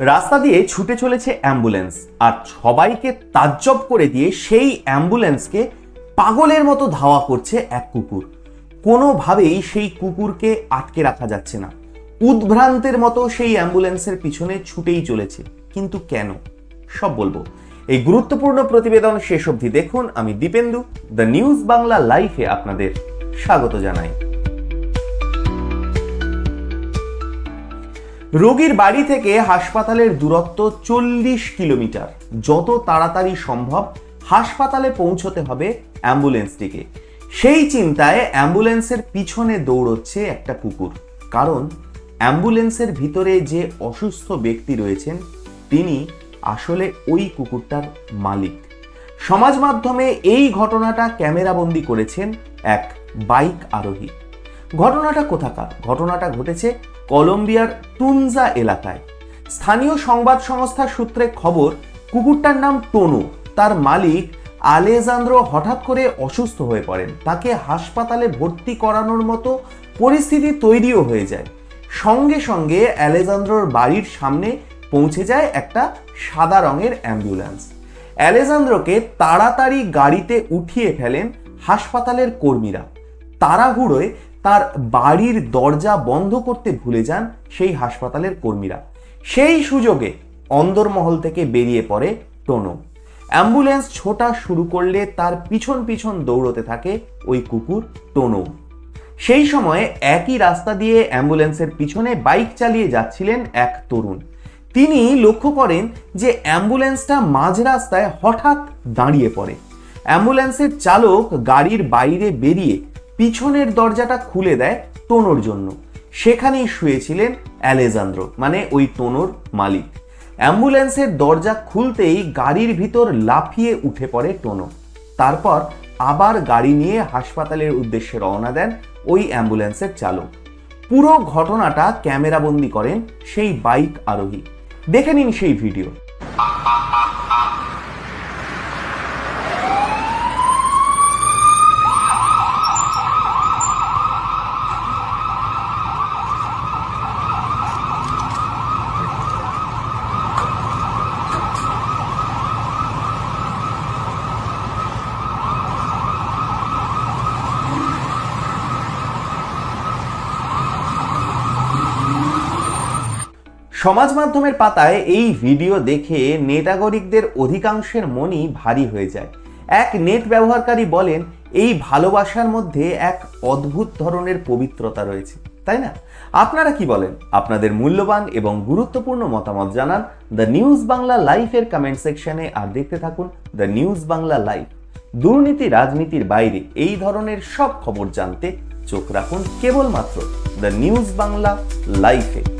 রাস্তা দিয়ে ছুটে চলেছে অ্যাম্বুলেন্স আর সবাইকে তাজ্জব করে দিয়ে সেই অ্যাম্বুলেন্সকে পাগলের মতো ধাওয়া করছে এক কুকুর। কোনোভাবেই সেই কুকুরকে আটকে রাখা যাচ্ছে না। উদ্ভ্রান্তের মতো সেই অ্যাম্বুলেন্সের পিছনে ছুটেই চলেছে। কিন্তু কেন? সব বলব। এই গুরুত্বপূর্ণ প্রতিবেদন শেষ অবধি দেখুন। আমি দীপেন্দু, দ্য নিউজ বাংলা লাইফে আপনাদের স্বাগত জানাই। রোগীর বাড়ি থেকে হাসপাতালের দূরত্ব চল্লিশ কিলোমিটার। যত তাড়াতাড়ি সম্ভব হাসপাতালে পৌঁছতে হবে অ্যাম্বুলেন্সটিকে। সেই চিন্তায় অ্যাম্বুলেন্সের পিছনে দৌড়চ্ছে একটা কুকুর। কারণ অ্যাম্বুলেন্সের ভিতরে যে অসুস্থ ব্যক্তি রয়েছেন, তিনি আসলে ওই কুকুরটার মালিক। সমাজ মাধ্যমে এই ঘটনাটা ক্যামেরাবন্দি করেছেন এক বাইক আরোহী। ঘটনাটা কোথাকার? ঘটনাটা ঘটেছে কলম্বিয়ার তুনজা এলাকায়। স্থানীয় সংবাদ সংস্থা সূত্রে খবর, কুকুরটার নাম টনু। তার মালিক আলেজান্দ্র হঠাৎ করে অসুস্থ হয়ে পড়েন। তাকে হাসপাতালে ভর্তি করানোর মতো পরিস্থিতি তৈরিও হয়ে যায়। সঙ্গে সঙ্গে অ্যালেজান্দ্রোর বাড়ির সামনে পৌঁছে যায় একটা সাদা রঙের অ্যাম্বুলেন্স। অ্যালেজান্দ্রকে তাড়াতাড়ি গাড়িতে উঠিয়ে ফেলেন হাসপাতালের কর্মীরা। তাড়াহুড়োয় তার বাড়ির দরজা বন্ধ করতে ভুলে যান সেই হাসপাতালের কর্মীরা। সেই সুযোগে অন্দরমহল থেকে বেরিয়ে পড়ে টোনো। অ্যাম্বুলেন্স ছোটা শুরু করলে তার পিছন পিছন দৌড়তে থাকে ওই কুকুর টোনো। সেই সময়ে একই রাস্তা দিয়ে অ্যাম্বুলেন্সের পিছনে বাইক চালিয়ে যাচ্ছিলেন এক তরুণ। তিনি লক্ষ্য করেন যে অ্যাম্বুলেন্সটা মাঝ রাস্তায় হঠাৎ দাঁড়িয়ে পড়ে। অ্যাম্বুলেন্সের চালক গাড়ির বাইরে বেরিয়ে পিছনের দরজাটা খুলে দেয় টোনোর জন্য। সেখানেই শুয়েছিলেন অ্যালেজান্দ্র মানে ওই টোনোর মালিক। অ্যাম্বুলেন্সের দরজা খুলতেই গাড়ির ভিতর লাফিয়ে উঠে পড়ে টোনো তারপর আবার গাড়ি নিয়ে হাসপাতালের উদ্দেশ্যে রওনা দেন ওই অ্যাম্বুলেন্সের চালক। পুরো ঘটনাটা ক্যামেরাবন্দি করেন সেই বাইক আরোহী। দেখে নিন সেই ভিডিও। সমাজ মাধ্যমের পাতায় এই ভিডিও দেখে নেটাগরিকদের অধিকাংশের মনই ভারী হয়ে যায়। এক নেট ব্যবহারকারী বলেন, এই ভালোবাসার মধ্যে এক অদ্ভুত ধরনের পবিত্রতা রয়েছে। তাই না? আপনারা কি বলেন? আপনাদের মূল্যবান এবং গুরুত্বপূর্ণ মতামত জানান দ্য নিউজ বাংলা লাইফের কমেন্ট সেকশনে আর দেখতে থাকুন দ্য নিউজ বাংলা লাইভ দুর্নীতি, রাজনীতির বাইরে এই ধরনের সব খবর জানতে চোখ রাখুন কেবলমাত্র দ্য নিউজ বাংলা লাইফে।